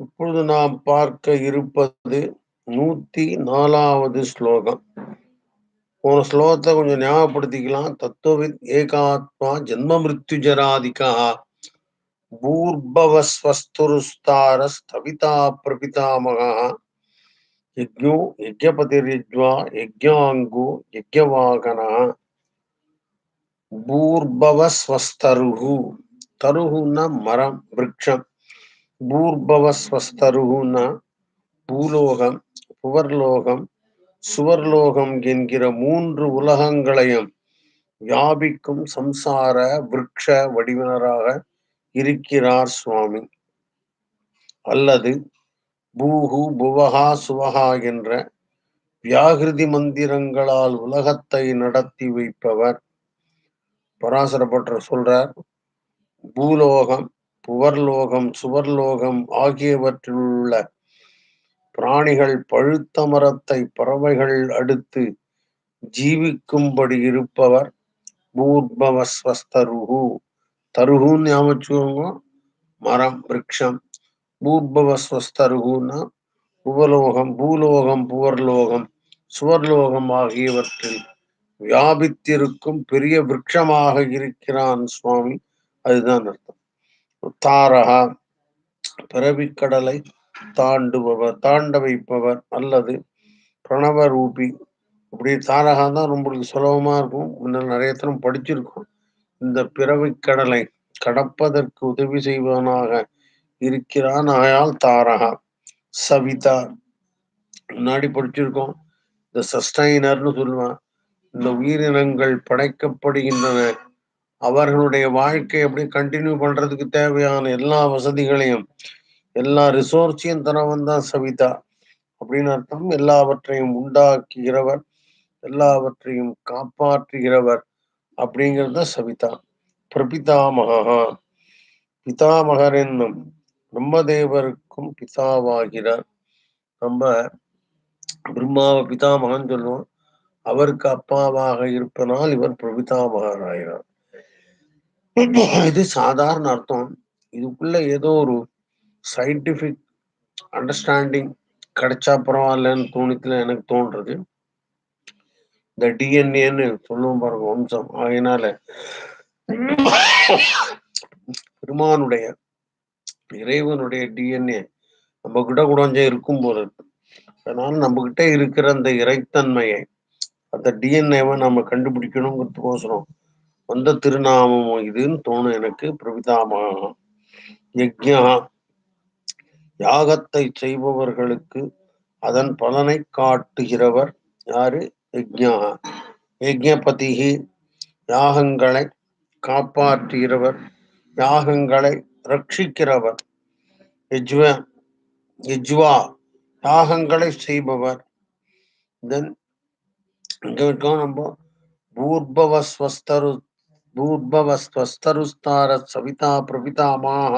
இப்பொழுது நாம் பார்க்க இருப்பது நூத்தி நாலாவது ஸ்லோகம் போன ஸ்லோகத்தை கொஞ்சம் ஞாபகப்படுத்திக்கலாம் தத்துவவித் ஏகாத்மா ஜென்ம மிருத்யு ஜராதிகா பூர்பவஸ்வஸ்துருஸ்தார ஸ்தவிதா பிரபிதாமகா யஜ்ஞோ யஜ்ஞபதிர்யஜ்வா யஜ்ஞாங்கு யஜ்ஞவாகனா பூர்பவஸ்வஸ்தருகு தருகுன்னா மரம் விரக்ஷம் பூர்பவஸ்வஸ்தருகுன்னா பூலோகம் புவர்லோகம் சுவர்லோகம் என்கிற மூன்று உலகங்களையும் வியாபிக்கும் சம்சார விரக்ஷ வடிவினராக இருக்கிறார் சுவாமி. அல்லது பூகு புவகா சுவகா என்ற வியாகிருதி மந்திரங்களால் உலகத்தை நடத்தி வைப்பவர். பராசரப்பட்ட சொல்றார் பூலோகம் புவர்லோகம் சுவர்லோகம் ஆகியவற்றில் உள்ள பிராணிகள் பழுத்த மரத்தை பறவைகள் அடுத்து ஜீவிக்கும்படி இருப்பவர் பூர்பவஸ்வஸ்தருகு. தருகுன்னு ஞாபகம் மரம் விரக்ஷம் பூர்பவஸ்வஸ்தருகுன்னா புவலோகம் பூலோகம் புவர்லோகம் சுவர்லோகம் ஆகியவற்றில் வியாபித்திருக்கும் பெரிய விரக்ஷமாக இருக்கிறான் சுவாமி. அதுதான் அர்த்தம். தாரகா பிறவிக்கடலை தாண்டுபவர் தாண்ட வைப்பவர் அல்லது பிரணவ ரூபி. இப்படி தாரகா தான் ரொம்ப சுலபமா இருக்கும். முன்ன நிறைய தரம் படிச்சிருக்கோம். இந்த பிறவிக்கடலை கடப்பதற்கு உதவி செய்வனாக இருக்கிறான். ஆயால் தாரகா சவிதா. முன்னாடி படிச்சிருக்கோம். இந்த சஸ்டைனர்னு சொல்லுவான். இந்த உயிரினங்கள் படைக்கப்படுகின்றன. அவர்களுடைய வாழ்க்கை அப்படி கண்டினியூ பண்றதுக்கு தேவையான எல்லா வசதிகளையும் எல்லா ரிசோர்ஸையும் தரவன் தான் சவிதா அப்படின்னு அர்த்தம். எல்லாவற்றையும் உண்டாக்குகிறவர் எல்லாவற்றையும் காப்பாற்றுகிறவர் அப்படிங்கிறத சவிதா. பிரபிதாமகா. பிதாமகர் என்னும் பிரம்மதேவருக்கும் பிதாவாகிறார். நம்ம பிரம்மாவை பிதாமகன் சொல்லுவோம். அவருக்கு அப்பாவாக இருப்பனால் இவர் பிரபிதாமகர் ஆகிறார் இது சாதாரண அர்த்தம். இதுக்குள்ள ஏதோ ஒரு சயின்டிபிக் அண்டர்ஸ்டாண்டிங் கிடைச்சா பரவாயில்லன்னு தோணித்துல எனக்கு தோன்றது. இந்த டிஎன்ஏன்னு சொல்லுவோம் பாருங்க வம்சம். ஆகையினால பெருமானுடைய இறைவனுடைய டிஎன்ஏ நம்ம கிட்ட கொஞ்சம் இருக்கும் போது அதனால நம்ம கிட்ட இருக்கிற அந்த இறைத்தன்மையை அந்த டிஎன்ஏவை நம்ம கண்டுபிடிக்கணுங்கிறதுக்கோசரம் வந்த திருநாமம் இதுன்னு தோணும் எனக்கு பிரபிதாமகம் யக்ஞா. யாகத்தை செய்பவர்களுக்கு அதன் பலனை காட்டுகிறவர் யாரு? யக்ஞா. யஜ்ஞபதிகி யாகங்களை காப்பாற்றுகிறவர் யாகங்களை ரட்சிக்கிறவர். யஜ்வ. யஜ்வா. யாகங்களை செய்பவர். தென் இங்க இருக்கோம் நம்ம. பூர்பவஸ்வஸ்தரு பூர்பவஸ்வஸ்தருஸ்தார சவிதா பிரபிதாமாக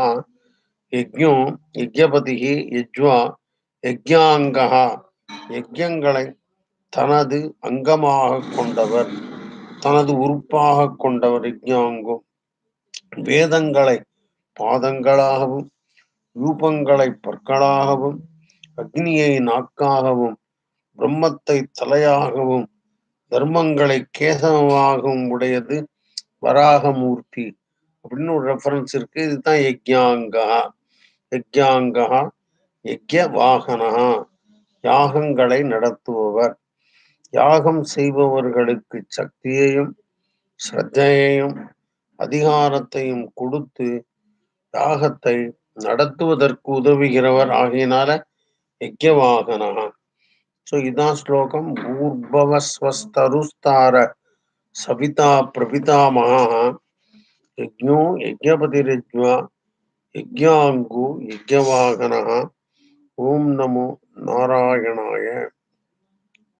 யஜ்ஞோ யஜ்யபதிகி யஜ்வா யஜ்யாங்கா யஜ்யங்களை தனது அங்கமாக கொண்டவர் தனது உறுப்பாக கொண்டவர் யஜ்யாங்கோ வேதங்களை பாதங்களாகவும் ரூபங்களை பற்களாகவும் அக்னியை நாக்காகவும் பிரம்மத்தை தலையாகவும் தர்மங்களை கேசவமாகவும் உடையது வராகமூர்த்தி அப்படின்னு ஒரு ரெஃபரன்ஸ் இருக்கு. இதுதான் யஜ்யாங்கா யஜ்யாங்கா யஜ்ய வாகனா யாகங்களை நடத்துபவர். யாகம் செய்பவர்களுக்கு சக்தியையும் ஸ்ரத்தையையும் அதிகாரத்தையும் கொடுத்து யாகத்தை நடத்துவதற்கு உதவுகிறவர். ஆகையினால யஜ்யவாகனா ஸோ இதான் ஸ்லோகம். பூர்பவஸ்வஸ்தருஸ்தார சபிதா பிரபிதாமகா யஜ்ஞோ யஜ்ஞபதிரஜ்வா யஜ்ஞாங்கு யஜ்ஞவாகனா ஓம் நமோ நாராயணாய.